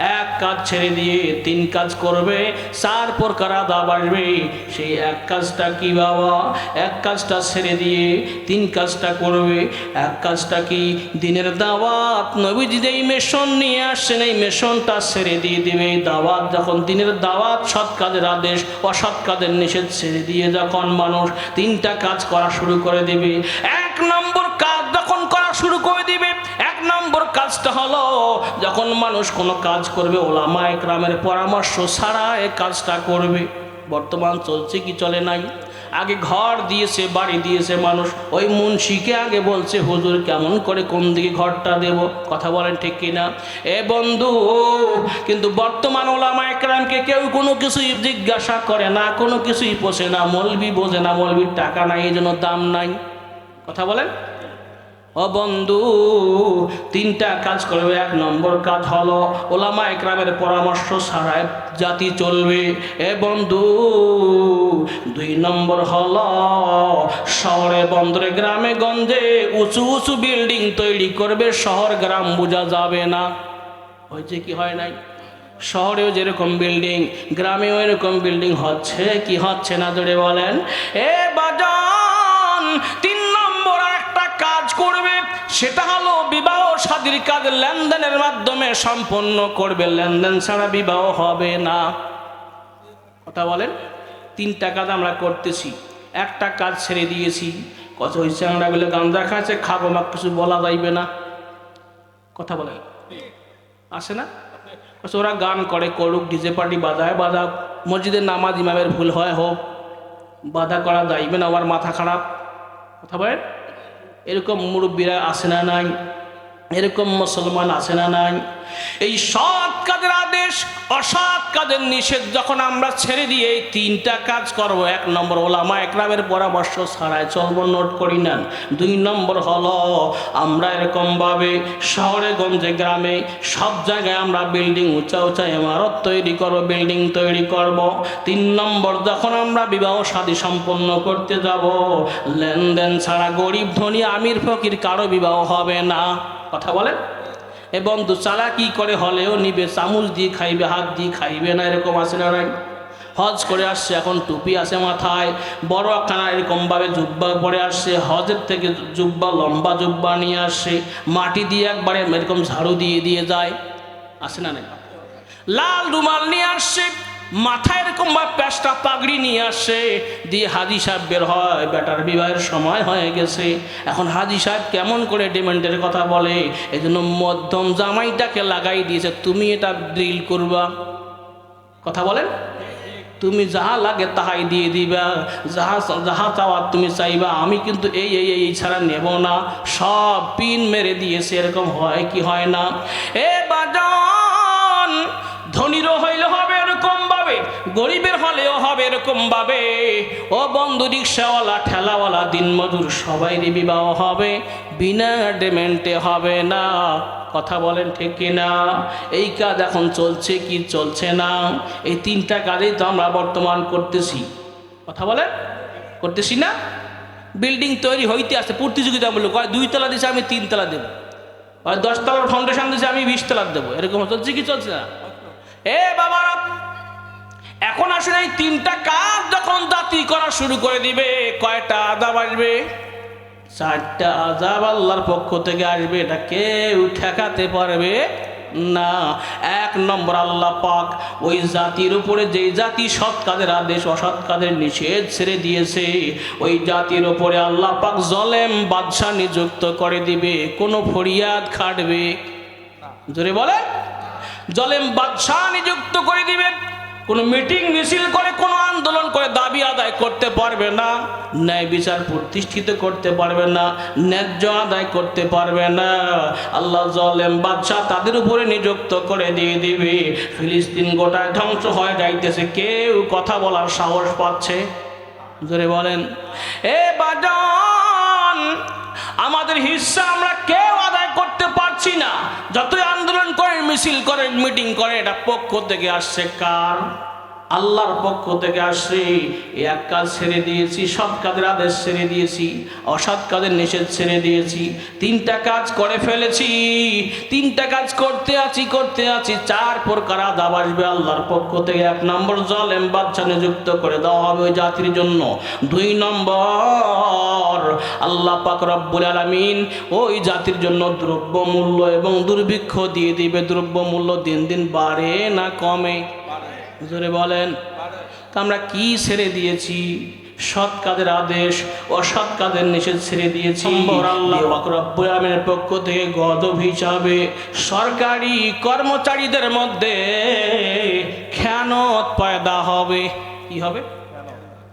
এক কাজ ছেড়ে দিয়ে তিন কাজ করবে চার প্রকার আদাব আসবে সেই এক কাজটা কি বাবা? এক কাজটা ছেড়ে দিয়ে তিন কাজটা করবে। এক কাজটা কি দিনের দাওয়াত? নবীজি এই মেশন নিয়ে আসছেন, এই মেশনটা ছেড়ে দিয়ে দিবে। দাওয়াত যখন দিনের দাওয়াত, সৎ কাজের আদেশ, অসৎ কাজের নিষেধ ছেড়ে দিয়ে যখন মানুষ তিনটা কাজ করা শুরু করে দেবে, এক নম্বর কাজ যখন করা শুরু করে কাজটা হলো, যখন মানুষ কোনো কাজ করবে, ওলামা একরামের পরামর্শ ছাড়া এ কাজটা করবে। বর্তমান চলছে কি চলে নাই? আগে ঘর দিয়েছে, বাড়ি দিয়েছে মানুষ, ওই মুন্সিকে আগে বলছে, হুজুর, কেমন করে কোন দিকে ঘরটা দেব? কথা বলেন ঠিক কিনা? এ বন্ধু, কিন্তু বর্তমান ওলামা একরামকে কেউ কোনো কিছুই জিজ্ঞাসা করে না, কোনো কিছুই পোষে না, মলবি বোঝে না, মলবির টাকা নাই এই জন্য দাম নাই। কথা বলেন? ও বন্ধু, তিনটা কাজ করবে এক নম্বর কাজ হলো ওলামা একরামের পরামর্শ ছাড়াই জাতি চলবে। এ বন্ধু, দুই নম্বর হল শহরে, বন্দরে, গ্রামে, গঞ্জে উঁচু উঁচু বিল্ডিং তৈরি করবে, শহর, গ্রাম বোঝা যাবে না। হয়েছে কি, হয় নাই? শহরেও যেরকম বিল্ডিং, গ্রামেও এরকম বিল্ডিং হচ্ছে, কি হচ্ছে না জোরে বলেন? এ বাজান সেটা হলো বিবাহ শাদীর কাজ লেনদেনের মাধ্যমে সম্পন্ন করবে। লেনদেন ছাড়া বিবাহ হবে না। কথা বলেন? তিনটা কাজ আমরা করতেছি। একটা কাজ ছেড়ে দিয়েছি। কত হয়েছে আমরা বলে গাঞ্জা খাচ্ছে খাব মা কিছু বলা যাইবে না। কথা বলেন? আসে না? ওরা গান করে, করুক, ডিজে পার্টি বাজায় বাজা মসজিদের নামাজ ইমামের ভুল হয়, হোক। বাধা করা যাইবে না আবার মাথা খারাপ। কথা বলেন? এরকম মুরব্বীরা আসে না নাই? এরকম মুসলমান আছে না নাই? এই সৎ কাজের আদেশ, অসৎ কাজের নিষেধ যখন আমরা ছেড়ে দিয়ে এই তিনটা কাজ করব, এক নম্বর ওলামা একরামের পরামর্শ ছাড়াই চলব, নোট করি নেন দুই নম্বর হলো, আমরা এরকমভাবে শহরে, গঞ্জে, গ্রামে সব জায়গায় আমরা বিল্ডিং, উঁচা উঁচা ইমারত তৈরি করব, বিল্ডিং তৈরি করব। তিন নম্বর, যখন আমরা বিবাহ শাদী সম্পন্ন করতে যাব, লেনদেন ছাড়া গরিব ধনী আমির ফকির কারও বিবাহ হবে না। কথা বলেন এবং বন্ধু চালা কি করে হলেও নিবে, চামচ দিয়ে খাইবে, হাত দিয়ে খাইবে না, এরকম আছে না নাই? হজ করে আসছে, এখন টুপি আছে মাথায়, বড় একখানা এরকমভাবে জুব্বা পরে আসছে, হজের থেকে জুব্বা, লম্বা জুব্বা নিয়ে আসছে, মাটি দিয়ে একবারে এরকম ঝাড়ু দিয়ে দিয়ে যায় আসে না নাই? লাল রুমাল নিয়ে আসছে মাথায় এরকম বা প্যাঁচটা পাগড়ি নিয়ে আসছে দিয়ে হাজি সাহেব বের হয়, বেটার বিবাহের সময় হয়ে গেছে। এখন হাজি সাহেব কেমন করে ডিমান্ডের কথা বলে? এই জন্য মধ্যম জামাইটাকে লাগাই দিয়েছে। তুমি এটা ড্রিল করবা। কথা বলেন? তুমি যাহা লাগে তাহাই দিয়ে দিবা। যাহা যাহা চাওয়ার তুমি চাইবা। আমি কিন্তু এই এই এই ছাড়া নেব না। সব পিন মেরে দিয়েছে। এরকম হয় কি হয় না? এ বাজান, ধনীরও হইলে ভাবে গরিবের হলেও হবে এরকম ভাবে। ও বন্ধু রিক্সাওয়ালা, ঠেলাওয়ালা, দিনমজুর সবাই বিবাহ হবে, বিনা ডেমেন্টে হবে না। কথা বলেন ঠিক কিনা? এই কাজ এখন চলছে কি চলছে না? এই তিনটা কাজেই তো আমরা বর্তমান করতেছি। কথা বলেন? করতেছি না? বিল্ডিং তৈরি হইতে আসছে, প্রতিযোগিতামূলক। হয় দুই তলা দিছে, আমি তিন তলা দেবো। আর দশতলার ফাউন্ডেশন দিছে, আমি বিশ তলার দেবো। এরকম চলছে কি চলছে না? এ বাবারা! এখন আসলে এই তিনটা কাজ যখন জাতি করা শুরু করে দিবে, কয়টা আদাব আসবে? চারটা আজাব আল্লাহর পক্ষ থেকে আসবে, এটা কেউ ঠেকাতে পারবে না। এক নম্বর আল্লাহ পাক ওই জাতির উপরে যেই জাতি সৎ কাজের আদেশ, অসৎ কাজের নিষেধ ছেড়ে দিয়েছে, ওই জাতির উপরে আল্লাহ পাক জলেম বাদশাহ নিযুক্ত করে দিবে, কোনো ফরিয়াদ খাটবে। জোরে বলে জলেম বাদশাহ নিযুক্ত করে দিবে। কোনো মিটিং মিছিল করে, কোনো আন্দোলন করে দাবি আদায় করতে পারবে না, ন্যায় বিচার প্রতিষ্ঠিত করতে পারবে না, ন্যায্য আদায় করতে পারবে না। আল্লাহ জলেম বাদশাহ তাদের উপরে নিযুক্ত করে দিয়ে দিবে। ফিলিস্তিন গোটায় ধ্বংস হয়ে যাইতেছে, কেউ কথা বলার সাহস পাচ্ছে? জোরে বলেন, এ বাজান, আমাদের হিস্সা আমরা কেউ আদায় করতে পারছি না। যতই মিছিল করে মিটিং করে এটা পক্ষ থেকে আসছে কার? আল্লাহর পক্ষ থেকে আসছে। এক কাজ ছেড়ে দিয়েছি, সৎ কাজের আদেশ ছেড়ে দিয়েছি, অসৎ কাজের নিষেধ ছেড়ে দিয়েছি। তিনটা কাজ করে ফেলেছি, তিনটা কাজ করতে আছি করতে আছি, চার প্রকার আদাব আসবে আল্লাহর পক্ষ থেকে। এক নম্বর জলেম বাচ্চা নিযুক্ত করে দেওয়া হবে ওই জাতির জন্য। দুই নম্বর, আল্লাহ পাক রব্বুল আলামিন ওই জাতির জন্য দ্রব্য মূল্য এবং দুর্ভিক্ষ দিয়ে দিবে। দ্রব্য মূল্য দিন দিন বাড়ে না কমে? জোরে বলেন তা আমরা কি ছেড়ে দিয়েছি? সৎ কাজের আদেশ অসৎ কাজের নিষেধ ছেড়ে দিয়েছি। আল্লাহ পাক পক্ষ থেকে গদব হিসাবে সরকারি কর্মচারীদের মধ্যে খেয়ানত পয়দা হবে। কি হবে?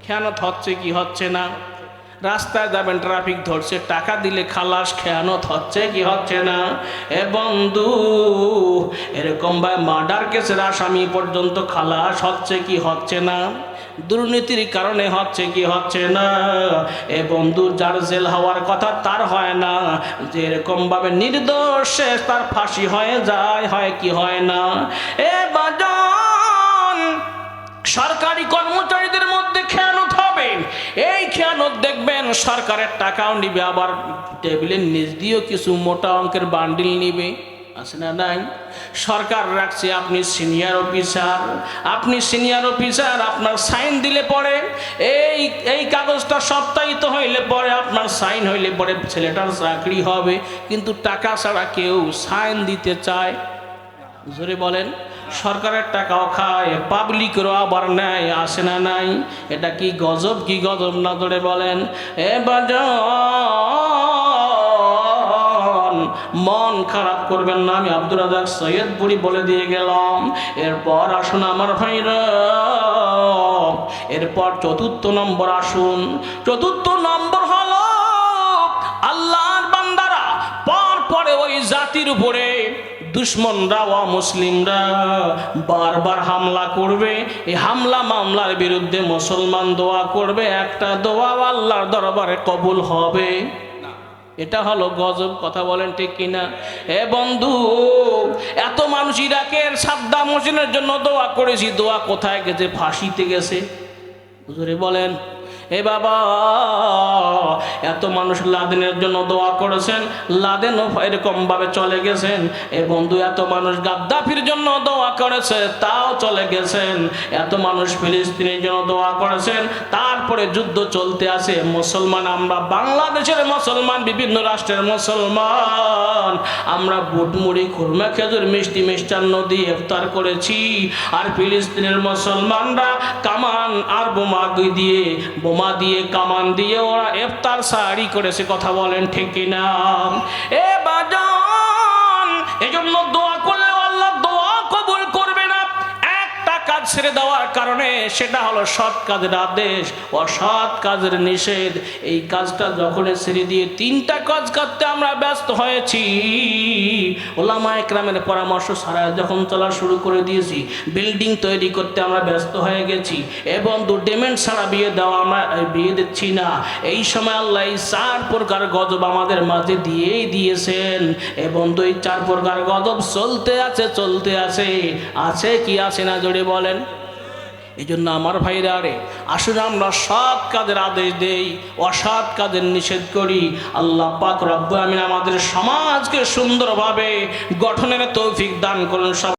খেয়ানত হচ্ছে কি হচ্ছে না? রাস্তায় যাবেন ট্রাফিক ধরছে, টাকা দিলে খালাস খেয়ানত হচ্ছে, কি হচ্ছে না? এ বন্ধু, এরকম ভাই মার্ডার কেসের আসামি পর্যন্ত খালাস হচ্ছে, কি হচ্ছে না? দুর্নীতির কারণে হচ্ছে, কি হচ্ছে না? এ বন্ধু, যার জেল হওয়ার কথা তার হয় না। যে এরকম ভাবে নির্দোষে তার ফাঁসি হয়ে যায়, হয় কি হয় না? এ বাজন সরকারের টাকাও নিবে, আবার টেবিলের নিচ দিয়েও কিছু মোটা অঙ্কের বান্ডিল নিবে। আছে না নাই? সরকার রাখছে, আপনি সিনিয়র অফিসার, আপনি সিনিয়র অফিসার, আপনার সাইন দিলে পরে, এই এই কাগজটা সপ্তাহিত হইলে পরে আপনার সাইন হইলে পরে ছেলেটার চাকরি হবে, কিন্তু টাকা ছাড়া কেউ সাইন দিতে চায়। জোরে বলেন। সরকারের টাকাও খায় পাবলিকেরও আবার নেয়, আসে না নাই। এটা কি গজব? কি গজব? না ধরে বলেন। এ মন খারাপ করবেন না, আমি আব্দুল রাজাক সৈয়দপুরি বলে দিয়ে গেলাম। এরপর আসুন আমার ভাইরা। এরপর চতুর্থ নম্বর আসুন। চতুর্থ নম্বর হল আল্লাহর বান্দারা পর পরে ওই জাতির উপরে। দুশ্মনরা ও মুসলিমরা বারবার হামলা করবে। এই হামলা মামলার বিরুদ্ধে মুসলমান দোয়া করবে, একটা দোয়া আল্লাহর দরবারে কবুল হবে। এটা হলো গজব, কথা বলেন ঠিক কিনা? এ বন্ধু, এত মানুষ ইরাকের সাদ্দাম হোসেনের জন্য দোয়া করেছি, দোয়া কোথায় গেছে? ফাঁসিতে গেছে। বলেন বাবা, এত মানুষ লাদেনের জন্য দোয়া করেছেন, লাদেনও এরকম ভাবে চলে গেছেন। এ বন্ধু, এত মানুষ গাদ্দাফির জন্য দোয়া করেছে, তাও চলে গেছেন। এত মানুষ ফিলিস্তিনের জন্য দোয়া করেছেন, তারপরে যুদ্ধ চলতে আছে মুসলমান, আমরা বাংলাদেশের মুসলমান, বিভিন্ন রাষ্ট্রের মুসলমান। আমরা বুট মুড়ি খুরমা, খেজুর, মিষ্টি, মিষ্টান্ন দিয়ে ইফতার করেছি। আর ফিলিস্তিনের মুসলমানরা কামান আর বোমা দিয়ে বোমা দিয়ে কামান দিয়ে ওরা এফতার সারি করেছে কথা বলেন ঠিক কিনা? এ বাজন ছেড়ে দেওয়ার কারণে সেটা হলো সৎ কাজের আদেশ, অসৎ কাজের নিষেধ। এই কাজটা যখন ছেড়ে দিয়ে তিনটা কাজ করতে আমরা ব্যস্ত হয়েছি, ওলামা একরামের পরামর্শ ছাড়া যখন চলা শুরু করে দিয়েছি, বিল্ডিং তৈরি করতে আমরা ব্যস্ত হয়ে গেছি এবং দু ডেমেন্ট ছাড়া বিয়ে দেওয়া আমরা বিয়ে দিচ্ছি না। এই সময় আল্লাহ চার প্রকার গজব আমাদের মাঝে দিয়েই দিয়েছেন এবং দুই চার প্রকার গজব চলতে আছে চলতে আছে। আছে কি, আছে না, জোরে বলেন। এই জন্য আমার ভাইরা রে আসলে আমরা সৎ কাজের আদেশ দেই, অসৎ কাদের নিষেধ করি। আল্লাহ পাক রব্বু আমিন আমাদের সমাজকে সুন্দরভাবে গঠনের তৌফিক দান করুন